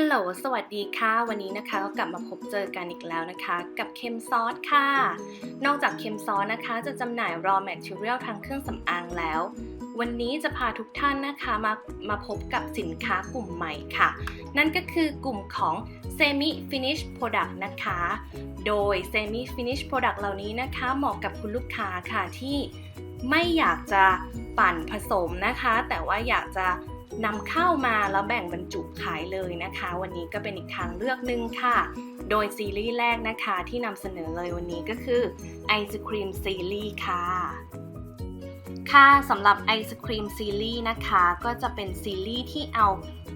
ฮัลโหล สวัสดีค่ะ วันนี้นะคะก็กลับมาพบเจอกันอีกแล้วนะคะ กับเคมซอสค่ะ นอกจากเคมซอสนะคะ จะจำหน่าย raw material ทางเครื่องสำอางแล้ว วันนี้จะพาทุกท่านนะคะมามาพบกับสินค้ากลุ่มใหม่ค่ะ นั่นก็คือกลุ่มของ semi finish product นะคะ โดย semi finish product เหล่านี้นะคะ เหมาะกับคุณลูกค้าค่ะที่ไม่อยากจะปั่นผสมนะคะ แต่ว่าอยากจะ นำเข้ามาแล้วแบ่งบรรจุขายเลยนะคะ วันนี้ก็เป็นอีกทางเลือกหนึ่งค่ะ โดยซีรีส์แรกนะคะที่นำเสนอเลยวันนี้ก็คือไอศครีมซีรีส์ค่ะ ค่ะสำหรับไอศครีมซีรีส์นะคะ ก็จะเป็นซีรีส์ที่เอา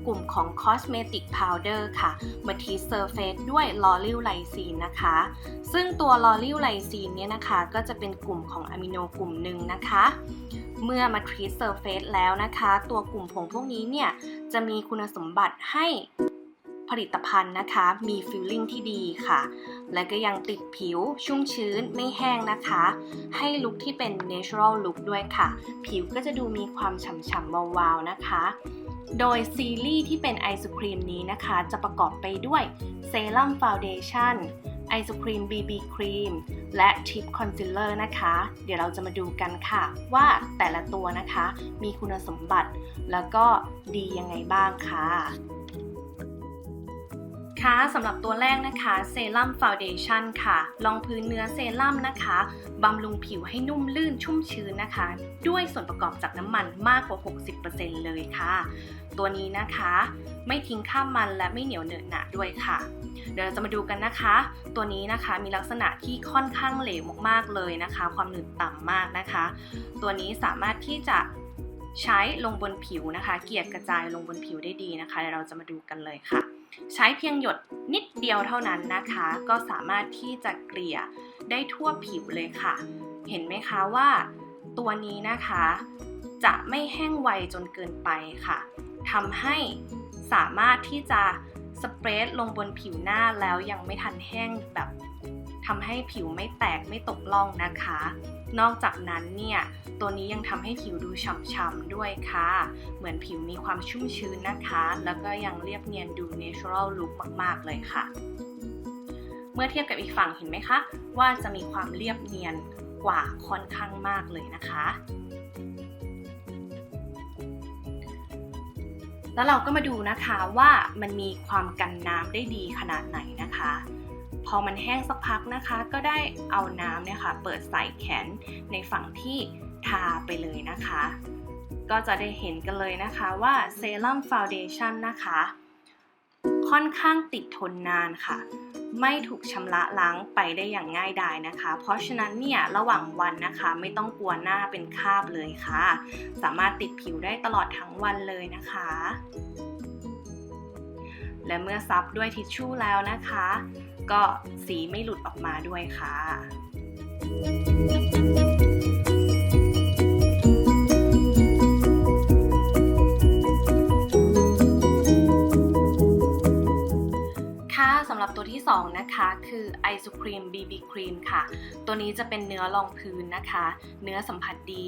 กลุ่มของ Cosmetic Powder ค่ะ มาทีเซอร์เฟสด้วยลอริลไลซีนนะคะ ซึ่งตัวลอริลไลซีนเนี่ยนะคะก็จะเป็นกลุ่มของอะมิโนกลุ่มหนึ่งนะคะ เมื่อมาทีเซอร์เฟสแล้วนะคะ ตัวกลุ่มผงพวกนี้เนี่ยจะมีคุณสมบัติให้ ผลิตภัณฑ์นะคะ มีฟิลลิ่งที่ดีค่ะ และก็ยังติดผิวชุ่มชื้นไม่แห้งนะคะ ให้ลุคที่เป็น natural look ด้วยค่ะ ผิวก็จะดูมีความฉ่ำๆวาวๆนะคะ โดยซีรีส์ที่เป็นไอศครีมนี้นะคะ จะประกอบไปด้วยเซรั่มฟาวเดชั่นไอศครีม BB ครีมและทิปคอนซีลเลอร์นะคะ เดี๋ยวเราจะมาดูกันค่ะ ว่าแต่ละตัวนะคะ มีคุณสมบัติ แล้วก็ดียังไงบ้างค่ะ ค่ะสำหรับตัวแรกนะคะเซรั่มฟาวเดชั่นค่ะรองพื้นเนื้อเซรั่มนะคะบำรุงผิวให้นุ่มลื่นชุ่มชื้นนะคะ ด้วยส่วนประกอบจากน้ำมันมากกว่า 60%เลยค่ะ ตัวนี้นะคะ ไม่ทิ้งข้ามมันและไม่เหนียวเหนอะหนะด้วยค่ะ เดี๋ยวเราจะมาดูกันนะคะ ตัวนี้นะคะมีลักษณะที่ค่อนข้างเหลวมากๆเลยนะคะ ความหนืดต่ำมากนะคะ ตัวนี้สามารถที่จะใช้ลงบนผิวนะคะ เกลี่ยกระจายลงบนผิวได้ดีนะคะเดี๋ยวเราจะมาดูกันเลยค่ะ ใช้เพียงหยดนิดเดียวเท่านั้นนะคะ ก็สามารถที่จะเกลี่ยได้ทั่วผิวเลยค่ะ เห็นไหมคะว่า ตัวนี้นะคะ จะไม่แห้งไวจนเกินไปค่ะทำให้สามารถที่จะสเปรดลงบนผิวหน้าแล้วยังไม่ทันแห้งแบบ ทำให้ผิวไม่แตกไม่ตกล่องนะคะ นอกจากนั้นเนี่ยตัวนี้ยังทำให้ผิวดูฉ่ำๆด้วยค่ะ เหมือนผิวมีความชุ่มชื้นนะคะ แล้วก็ยังเรียบเนียนดู natural look มากๆเลยค่ะ เมื่อเทียบกับอีกฝั่งเห็นไหมคะ ว่าจะมีความเรียบเนียนกว่าค่อนข้างมากเลยนะคะแล้วเราก็มาดูนะคะว่ามันมีความกันน้ำได้ดีขนาดไหนนะคะ พอมันแห้งสักพักนะคะ ก็ได้เอาน้ำเนี่ยค่ะเปิดใส่แขนในฝั่งที่ทาไปเลยนะคะ ก็จะได้เห็นกันเลยนะคะว่าเซรั่มฟาวเดชั่นนะคะ ค่อนข้างติดทนนานค่ะ ไม่ถูกชำระล้างไปได้อย่างง่ายดายนะคะ เพราะฉะนั้นเนี่ยระหว่างวันนะคะไม่ต้องกลัวหน้าเป็นคราบเลยค่ะ สามารถติดผิวได้ตลอดทั้งวันเลยนะคะ และเมื่อซับด้วยทิชชู่แล้วนะคะ ก็สีไม่หลุดออกมาด้วยค่ะ ค่ะสำหรับตัวที่ 2 นะคะคือไอศครีม BB ครีมค่ะ ตัวนี้จะเป็นเนื้อรองพื้นนะคะ เนื้อสัมผัสดี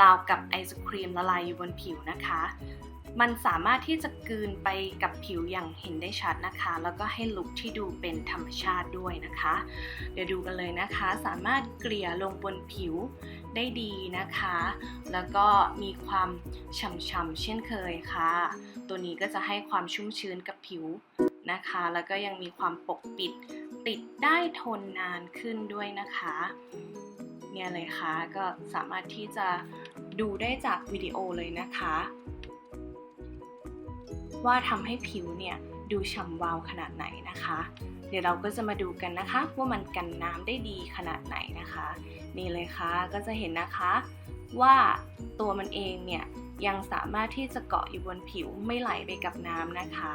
ราวกับไอศครีมละลายอยู่บนผิวนะคะ มันสามารถที่จะกลืนไปกับผิวอย่างเห็นได้ชัดนะคะ แล้วก็ให้ลุคที่ดูเป็นธรรมชาติด้วยนะคะ เดี๋ยวดูกันเลยนะคะ สามารถเกลี่ยลงบนผิวได้ดีนะคะ แล้วก็มีความฉ่ำๆเช่นเคยค่ะ ตัวนี้ก็จะให้ความชุ่มชื้นกับผิวนะคะ แล้วก็ยังมีความปกปิดติดได้ทนนานขึ้นด้วยนะคะ เนี่ยเลยค่ะ ก็สามารถที่จะดูได้จากวิดีโอเลยนะคะ ว่าทำให้ผิวเนี่ยดูฉ่ำวาวขนาดไหนนะคะ เดี๋ยวเราก็จะมาดูกันนะคะ ว่ามันกันน้ำได้ดีขนาดไหนนะคะ นี่เลยค่ะก็จะเห็นนะคะว่าตัวมันเองเนี่ยยังสามารถที่จะเกาะอยู่บนผิวไม่ไหลไปกับน้ำนะคะ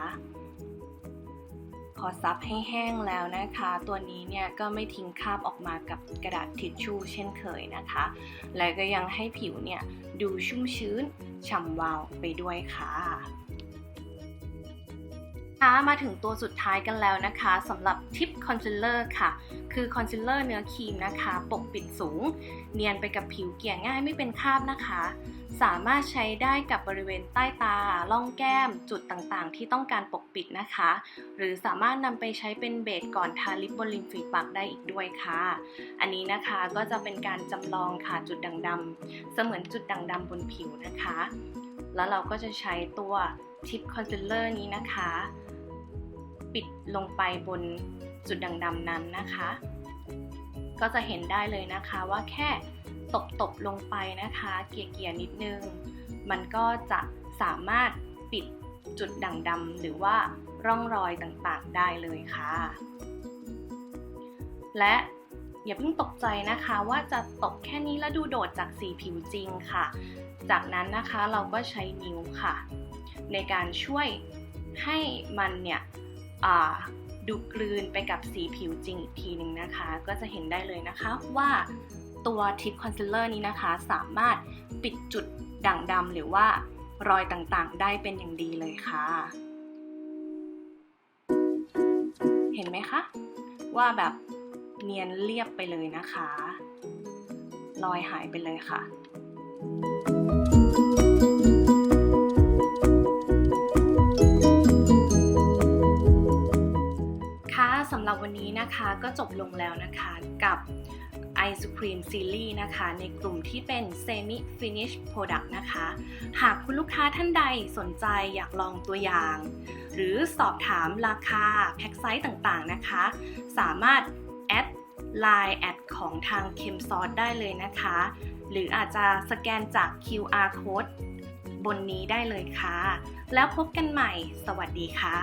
พอซับให้แห้งแล้วนะคะ ตัวนี้เนี่ยก็ไม่ทิ้งคราบออกมากับกระดาษทิชชู่เช่นเคยนะคะ และก็ยังให้ผิวเนี่ยดูชุ่มชื้นฉ่ำวาวไปด้วยค่ะ ค่ะมาถึงตัวสุดท้ายกันแล้วนะคะสำหรับทิปคอนซีลเลอร์ค่ะ คือคอนซีลเลอร์เนื้อครีมนะคะ ปกปิดสูง เนียนไปกับผิวเกลี่ยง่ายไม่เป็นคราบนะคะ สามารถใช้ได้กับบริเวณใต้ตา ล่องแก้ม จุดต่างๆ ที่ต้องการปกปิดนะคะ หรือสามารถนำไปใช้เป็นเบสก่อนทาลิปบนริมฝีปากได้อีกด้วยค่ะ อันนี้นะคะก็จะเป็นการจำลองค่ะจุดด่างดำเสมือนจุดด่างดำบนผิวนะคะ แล้วเราก็จะใช้ตัวทิปคอนซีลเลอร์นี้นะคะ ปิดลงไปบนจุดด่างดำนั้นนะคะ ก็จะเห็นได้เลยนะคะว่าแค่ตบตบๆลงไปนะคะ เกี่ยๆนิดนึง มันก็จะสามารถปิดจุดด่างดำหรือว่าร่องรอยต่างๆได้เลยค่ะ และอย่าเพิ่งตกใจนะคะว่าจะตกแค่นี้แล้วดูโดดจากสีผิวจริงค่ะ จากนั้นนะคะเราก็ใช้นิ้วค่ะ ในการช่วยให้มันเนี่ย ดูกลืนไปกับสีผิวจริงอีกทีหนึ่งนะคะ ก็จะเห็นได้เลยนะคะว่าตัวทิปคอนซีลเลอร์นี้นะคะ สามารถปิดจุดด่างดำหรือว่ารอยต่างๆ ได้เป็นอย่างดีเลยค่ะ เห็นไหมคะ ว่าแบบเนียนเรียบไปเลยนะคะ รอยหายไปเลยค่ะ ก็จบลงแล้วนะคะกับไอศครีมซีรีส์นะคะ ในกลุ่มที่เป็น Semi Finish Product นะคะ หากคุณลูกค้าท่านใดสนใจอยากลองตัวอย่าง หรือสอบถามราคาแพ็กไซส์ต่างๆนะคะ สามารถแอด Line แอดของทางเคมซอสได้เลยนะคะ หรืออาจจะสแกนจาก QR code บนนี้ได้เลยค่ะ แล้วพบกันใหม่ สวัสดีค่ะ